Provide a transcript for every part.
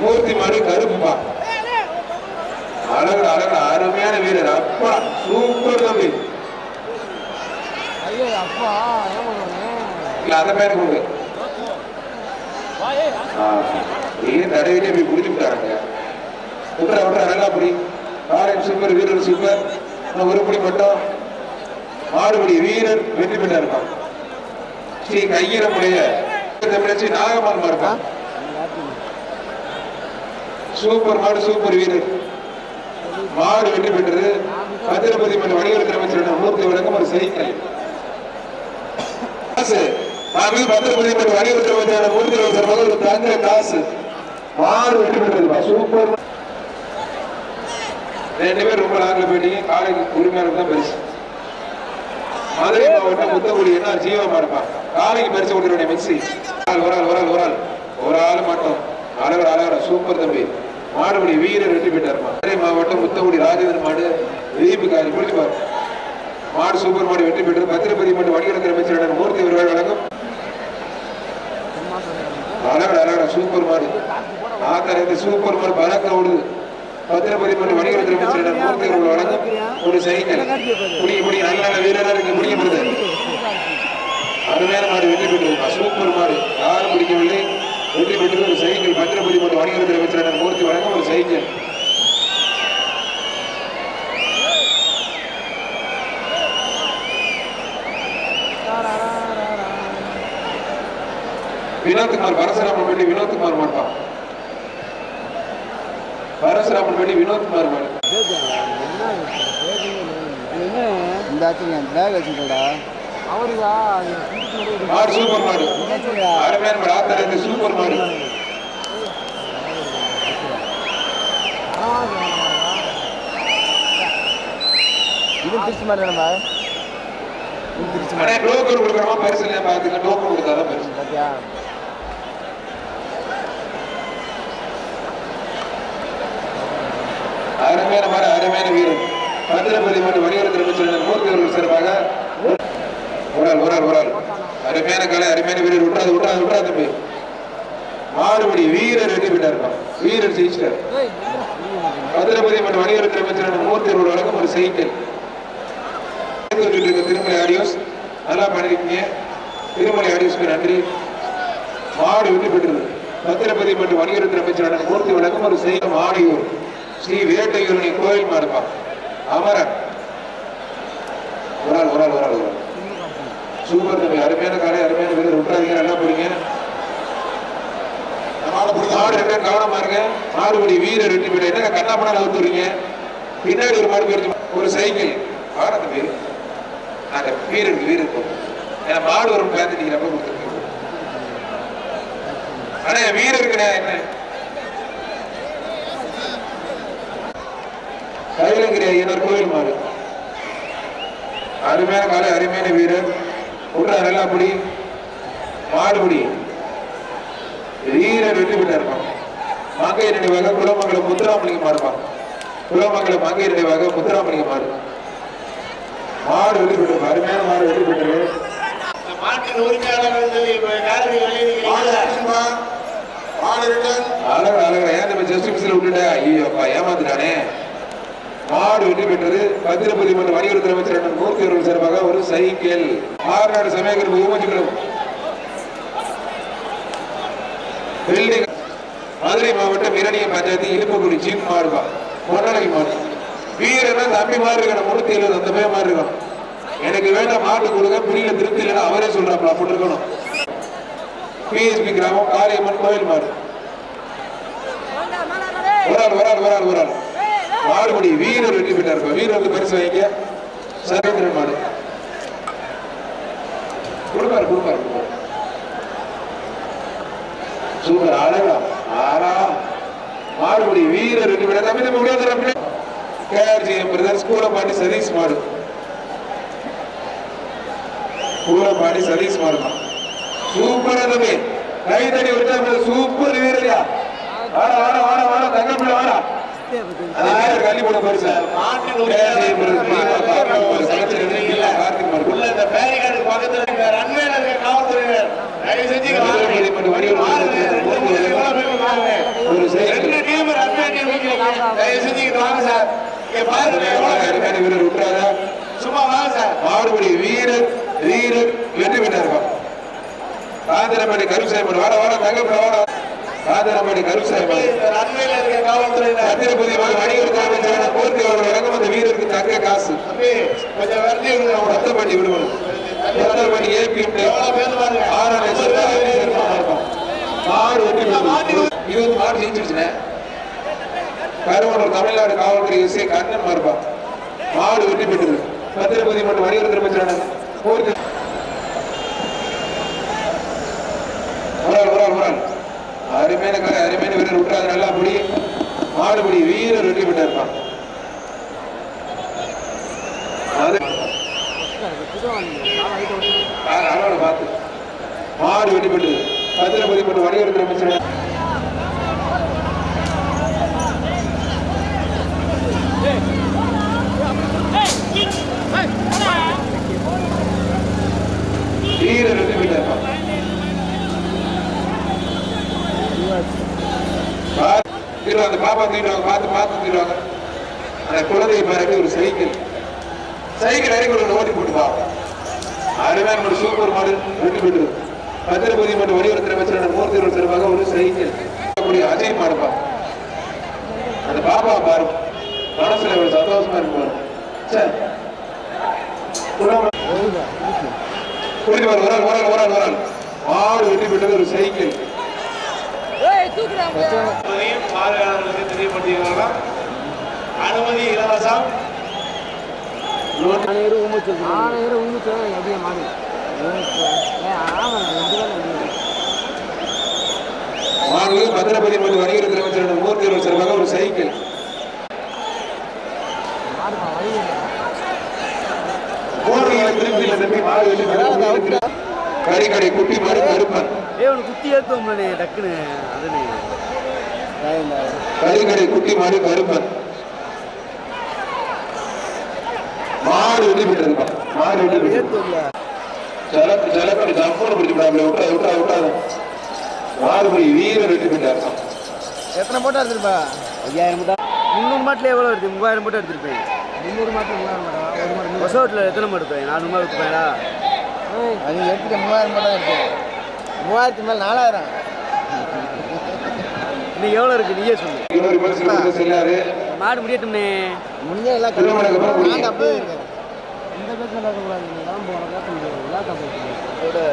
மூர்த்தி மாடு கருப்புப்பா அழகு அழகு அருமையான வீரர். அப்பா சூப்பர் தம்பி. அந்த பேரை கொடுங்க ஏன் தடவிட்டே போய் குடிச்சு விட்டாருங்க விட்ற விட்ற நல்லா புடி. காரன் சூப்பர் வீரர் சூப்பர் ஒரு புடி மட்டும் மாடுபடி வீரர் வெற்றி பெற்றா இருப்பான் ஸ்ரீ கையிறமுடைய தமிழச்சி நாகமான் இருப்பான் சூப்பர் மாடு சூப்பர் வீரர். மாடு வெற்றி பெற்றது. பத்திரபதி மற்றும் வணிகத்துறை அமைச்சர் மூர்த்தி வழங்கும் ஒரு செய்தி காசு. நாங்கள் பத்திரபதி மற்றும் வணிகத்துறை அமைச்சர் மூர்த்தி சார்பாக ஒரு தங்க காசு. மாடு வெற்றி பெற்றது. சூப்பர் ரெண்டு பேர் ரொம்ப நாங்கள் போயிட்டீங்க. காலைக்கு உரிமையாளர் தான் பரிசு. மதுரை மாவட்டம் முத்தகுடி என்ன ஜீவமா இருப்பான் காலைக்கு பரிசு கொடுக்குற மிக்சி. ஒரு ஆள் ஒரு ஆள் ஒரு ஆள். ஒரு ஆள் மட்டும். அழகர் அழகர். சூப்பர் தம்பி. மாடுபடி வீரர் வெற்றி பெற்றார். மதுரை மாவட்டம் முத்தகுடி ராஜேந்திர மாடு தீபுகாரி முடிச்சு மாடு சூப்பர் மாடு வெற்றி பெற்று பத்திரப்பதி மற்றும் வணிகத்துறை அமைச்சரிடம் மூர்த்தி அவர்கள் வழங்கும். அழகர் அழகா சூப்பர் மாடு. ஆத்தர் சூப்பர் மாடு பறக்க ஓடுது பத்திரப்பதி மற்றும் வணிகத்துறை அமைச்சரிடம் மூர்த்தி அவர்கள் வழங்கும் ஒரு சைக்கிள். முடிய முடிய நல்ல நல்ல வீரராக இருக்கு முடியப்படுது அருமையான மாடு வெற்றி பெற்றது. சூப்பர் மாடு. யாரும் பிடிக்கவில்லை. வெற்றி பெற்றது ஒரு சைக்கிள் பத்திரப்பதி மற்றும் வணிகத்துறை அமைச்சரிடம் மூர்த்தி வழங்கும் ஒரு சைக்கிள் வினோத்குமார் பரசுராமன் வேண்டி வினோத்குமார் மாட்டான் பரசுராமன் வேண்டி வினோத்குமார் மாடு இந்த பேக் வச்சுக்கடா அவருதா? மாடு சூப்பர் மாடு அருமையான மாடு. ஆத்தர் இந்த சூப்பர் மாடு. இது திருச்சி மாதிரி தானே இது திருச்சி ஆனா டோக்கன் கொடுக்குறோமா பரிசு இல்லையா? பாத்துக்க டோக்கன் கொடுத்தாதான் பரிசு. பார்த்தியா அருமையான மாடு அருமையான வீரர். பத்திரப்பதி மற்றும் வணிகத்துறை அமைச்சர் மூர்த்தி அவர்கள் சிறப்பாக ஒரு ஆள் ஒரு அருமையான கலை அருமையான வீரர். விட்டுறாது விட்டுறாது விட்டுறாது தம்பி. மாடுபடி வீரர் வெற்றி பெற்றார் வீரர் ஜெயிச்சிட்டார். பத்திரபதி மற்றும் வணிகரத்தில் அமைச்சரான மூர்த்தி வழக்கம் ஒரு சைக்கிள் திருமலை ஆடியோஸ். நல்லா பண்ணிருக்கீங்க. திருமலை ஆடியோஸ்க்கு நன்றி. மாடு வெற்றி பெற்றது. பத்திரபதி மற்றும் வணிகரத்தில் அமைச்சரான மூர்த்தி வழக்கம் ஒரு செய்தி மாடியூர். ஸ்ரீ வேட்டையூரணி கோயில் மாடுப்பா. அமரன். ஒரு ஆள் ஒரு ஆள் ஒரு ஆள் ஒரு ஆள் சூப்பர் தம்பி. அருமையான காலை அருமையான வீரர். விட்டுறாதீங்க நல்லா போறீங்க மாடு ரெண்டு கவனமா இருங்க. மாடுபடி வீரர் வெற்றி பெற்ற என்ன கண்ணா பண்ணா ஊத்துறீங்க? பின்னாடி ஒரு மாடு போயிடுச்சு. ஒரு சைக்கிள். வாரத்து பேர் நாங்க வீரருக்கு வீரர் ஏன்னா மாடு வரும் பார்த்து நீங்க ரொம்ப கொடுத்துருக்கீங்க ஆனா என் வீரருக்கு என்ன? கைலங்கிரி ஐயனார் கோயில் மாடு. அருமையான காலை அருமையான வீரர். உட்ரா நல்லா புடி மாடுபடி வீரர் வெற்றி பெற்று இருப்பான் மங்கை நினைவாக குலமங்கலம் முத்துராமலிங்கம் மாடுப்பான் குலமங்கலம் மங்கை நினைவாக முத்துராமலிங்கம் மாடு. மாடு வெற்றி பெற்று அருமையான மாடு வெற்றி பெற்று மாட்டின் உரிமையாளர்கள் அழகு அழகு. ஏன் நம்ம ஜஸ்ட் மிஸ்ல விட்டுட்ட ஐயோ அப்பா ஏமாந்துட்டானே. மாடு வெற்றி பெற்றது. பத்திரப்பதி மன்ற வணிகத்துறை அமைச்சர் அண்ணன் மூர்த்தி அவர்கள் சார்பாக ஒரு சைக்கிள். மாறுநாடு சமயக்கர் ஊமச்சிக்குளம் பில்டிங் மதுரை மாவட்டம் இரணிய பஞ்சாயத்து இழுப்பக்குடி ஜீப் மாடுபா பொன்னழகி மாடு வீரனா தம்பி மாதிரி இருக்கணும். மூர்த்தி எழுபது அந்த பையன் மாதிரி இருக்கணும். எனக்கு வேண்டாம் மாட்டு கொடுங்க. பிடியில திருப்தி இல்லைன்னா அவரே சொல்றாப்ல அப்படி இருக்கணும். பிஎஸ்பி கிராமம் காளியம்மன் கோயில் மாடு ஒரு ஆள் ஒரு ஆள் ஒரு ஆள் ஒரு ஆள். மாடுபடி வீரர் வெற்றி பெற்றார். இப்ப வீரருக்கு பரிசு வைங்க சரேந்திரன் மாடு கொடுப்பாரு கொடுப்பாரு. சூப்பர் அழகா ஆறா. மாடுபடி வீரர் வெற்றி பெற்றார். தம்பி நம்ம முடியாது கேஆர்ஜிஎம் பிரதர் கூலப்பாண்டி சதீஷ் மாடு கூலப்பாண்டி சதீஷ் மாடு சூப்பரா தம்பி. கை தடி விட்டா சூப்பர் வீரரியா. வாடா வாடா வாடா வாடா. தங்கப்பிள்ளை வாடா. அதான் கள்ளி போட பரிசு உள்ள இந்த பேரிகார்டு பக்கத்துல இருக்க ரன்வேல காவல்துறையினர் தயவு செஞ்சு தயவு செஞ்சு வாங்க சார் இங்க பாருங்க எவ்வளவு வீரர் சும்மா வாங்க சார் மாடுபடி வீரர் வீரர் வெற்றி பெற்றார்கள் ராஜரமணி கருசாமி வர வர தங்க வர சாதனமணி கருசாமி இந்த வணிகர் அவர்கள் இறங்கும் அந்த வீரருக்கு தங்க காசு. கொஞ்சம் ரத்த பண்ணி விடுவோம். ரத்த பண்ணி ஏபி எவ்வளவு மாடு வெற்றி பெற்றது. மாடு ஜெயிச்சிருச்சுனே கருவனூர் தமிழ்நாடு காவல்துறை எஸ்ஐ கண்ணன் மார்பா மாடு வெற்றி பெற்றது. பத்திரபதி மற்றும் வணிகர் திருமச்சான உரால் உரால் உரால் அருமையான கலை அருமையான வீரர் விட்டுறாது நல்லா முடி மாடுபடி வீரர் வெற்றி பெற்றிருப்பான் பார்த்து. மாடு வெட்டி பெற்றது. பத்திரபதி மற்றும் வணிகர் அமைச்சர் வீரர் வெற்றி பெற்றிருப்பான் தீருவாங்க பாப்பா தீருவாங்க பார்த்து பார்த்து தீருவாங்க அந்த குழந்தையை பாருங்க ஒரு சைக்கிள். சைக்கிள் ஒரு ஓட்டி போட்டு பார்ப்போம் அருமையான ஒரு சூப்பர் மாடு வெற்றி பெற்றது. பத்திரபதி மற்றும் வணிகத்துறை அமைச்சரான மூர்த்தி சிறப்பாக ஒரு சைக்கிள். அஜய் மாடுப்பா அந்த பாப்பா பாரு. மனசுல ஒரு சந்தோஷமா இருக்கு பாரு. சரி புரிஞ்சு பாரு ஒரு ஒரு ஆள் ஒரு ஆள் ஒரு ஆள் மாடு வெற்றி பெற்றது ஒரு சைக்கிள். பார்வையாளர்களுக்கு தெரியப்படுத்திக்கலாம் அனுமதி இலவசம். ஆணையர் உமிச்சு ஆணையர் உமிச்சு எப்படியா எப்படி மாடு பத்திரபதி மற்றும் வணிகத்துறை அமைச்சரான மூர்த்தி சிறப்பாக ஒரு சைக்கிள். கறிக்கடை குட்டி மாடு கருப்பன். ஏ உனக்கு குத்தி ஏற்றுவோம்ல டக்குன்னு அதுன்னு கறிக்கடை குட்டி மாடு கருப்பன் மாடு வெட்டி மாடு வெட்டி பெற்று. பிடிச்சு விட்டா விட்டா விட்டாத. மாடு போய் வீரர் வெட்டி பெற்றார். எத்தனை மூட்டை எடுத்துருப்பா? ஐயாயிரம் மூட்டை முந்நூறு மாட்டில் எவ்வளோ எடுத்து மூவாயிரம் மூட்டை எடுத்துருப்பேன் முந்நூறு மாட்டு மூவாயிரம் மாட்டா பஸ் வீட்டில் எத்தனை மாடு எடுப்பேன் நானூறு மாடு அது எடுத்துக்க மூவாயிரம் மூட்டை எடுத்து. மூவாயிரத்து மேலே நாலாயிரம். இன்னைக்கு எவ்வளோ இருக்கு நீயே சொல்லு. மாடு முடியட்டும்னே முடிஞ்ச எல்லாம் முடியும். அப்படியே இருக்கு இந்த பேச்சு நடக்கக்கூடாது நீ தான் போன முடியாது. போயிட்டு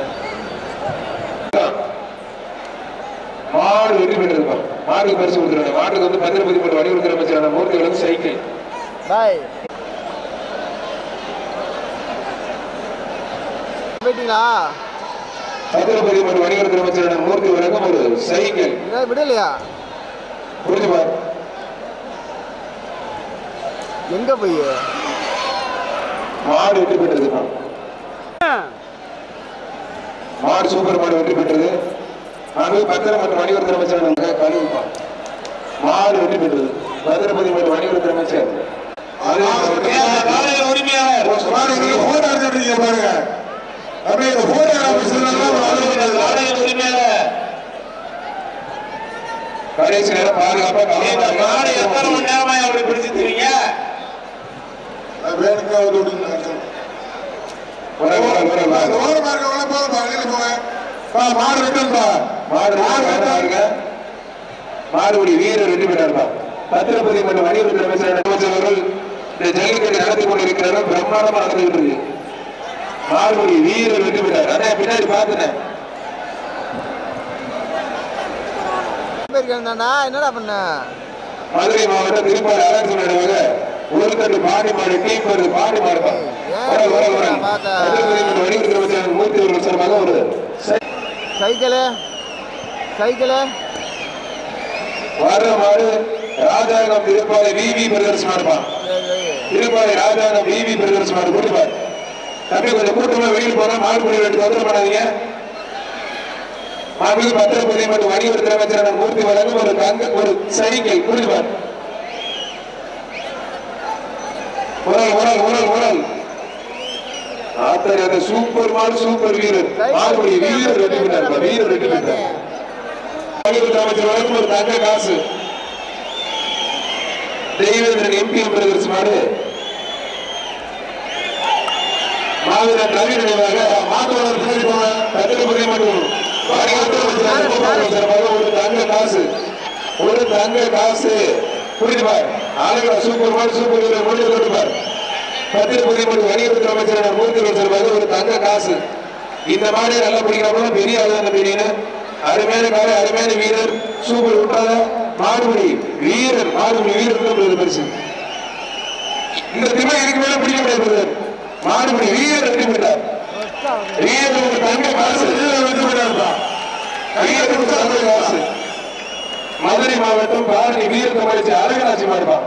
மாடு வெற்றி பெற்றிருப்பான் மாடுக்கு பரிசு கொடுத்துருவாங்க. மாட்டுக்கு வந்து பத்திரபதி மற்றும் வணிகத்துறை அமைச்சரான மூர்த்தி வந்து சைக்கிள். பாய். போயிட்டீங்களா? பத்திரபதி மற்றும் வணிகத்துறை அமைச்சரான மூர்த்தி வழங்கும் ஒரு சைக்கிள். விடலையா? புரிஞ்சு பாரு. எங்க போய்? மாடு வெற்றி பெற்றிருப்பான் மாடு சூப்பர் மாடு வெற்றி பெற்றது. மாடு பத்திரம் மற்றும் வணிகத்துறை அமைச்சர் கழுவுப்பான் மாடு வெற்றி பெற்றது. பத்திரபதி மற்றும் வணிகத்துறை அமைச்சர். உரிமையாளர். எடுத்துட்டு பாருங்க. அப்படியே காலையில் உரிமையாளர். கடைசி நேரம் பாதுகாப்பா மாடு எத்தனை மணி நேரமா அப்படி பிடிச்சிருக்கீங்க மாடு வெட்டும்பா மாடு மாடு மாடுபடி வீரர் வெற்றி பெற்றார்பா பத்திரபதி மற்றும் வணிகத்துறை அமைச்சர் அமைச்சர்கள் இந்த ஜல்லிக்கட்டு நடத்தி கொண்டிருக்கிறார்கள். பிரம்மாண்டமா நடந்துகிட்டு இருக்கு. மாடுபடி வீரர் வெற்றி பெற்றார் அதான் பின்னாடி போயிருக்கேன்டா என்னடா பண்ண? மதுரை மாவட்டம் திருப்பாடு அரசு நடுவாக ஒரு தட்டு பாடி மாடு டீம் வருது பாடி அமைச்சர் மூர்த்தி அவர்கள் சார்பாக ஒரு சை- சைக்கிளு சைக்கிளு. வர்ற மாடு ராஜாங்கம் திருப்பாலை விவி பிரதர்ஸ் மாடுப்பா திருப்பாலை ராஜாங்கம் விவி பிரதர்ஸ் மாடு கூட்டிப்பார் தம்பி கொஞ்சம் கூட்டமா வெளியில் போனா மாடு குடி எடுத்து தொந்தரவு பண்ணாதீங்க. மாண்புமிகு பத்திரப்பதிவு மற்றும் வணிகத்துறை அமைச்சரான மூர்த்தி வழங்கும் ஒரு தங்க ஒரு சைக்கிள். கூட்டிப்பார் உரல் உரல் உரல் உரல். ஆத்தர் அந்த சூப்பர் மாடு சூப்பர் வீரர். மாடுபடி வீரர் வெற்றி பெற்றார். வீரர் வெற்றி பெற்றார். வணிகத்துறை அமைச்சர் வழங்கும் ஒரு தங்க காசு. தெய்வேந்திரன் எம்பி பிரதர்ஸ் மாடு. மாவீரன் ரவி நினைவாக மாதவனர் பத்திரபுரி மற்றும் சிறப்பாக ஒரு காசு ஒரு தங்க காசு புரிஞ்சுப்பார் ஆளுநர் சூப்பர் மாடு சூப்பர் வீரர் முடிவு கொடுப்பார் பத்திரபுரி மற்றும் வணிகத்துறை அமைச்சர் மூர்த்தி சிறப்பாக ஒரு தங்க காசு இந்த மாதிரி நல்லா பிடிக்கிறப்ப பெரிய ஆளு அந்த பெரியனு அருமையான கால அருமையான வீரர் சூப்பர் விட்டாத மாடுபடி வீரர் மாடுபடி வீரர் பரிசு இந்த திமை இதுக்கு மேல பிடிக்க முடியாது மாடுபடி வீரர் வெற்றி பெற்றார் மதுரை மாவட்டம் பாரணி வீரத்தை மலிச்சு அழகராட்சி மாடுப்பா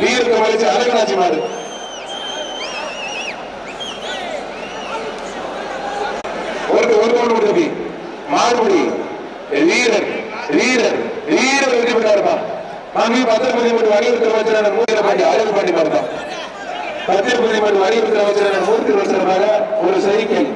வீரத்தை மலிச்சு அழகராட்சி மாடு ஒரு ஒரு கோடு கொடுத்தபி மாடுபடி வீரர் வீரர் வீரர் வெற்றி பெற்றார்ப்பா மாண்பு பத்திரப்பதி மற்றும் வணிகத்துறை அமைச்சரான மூத்திர பாண்டி ஆயுத பாண்டி மாடுதான் மத்திய பிரதமர் அறிவித்தல் அமைச்சர் மூர்த்தி சார்பாக ஒரு சைக்கிள்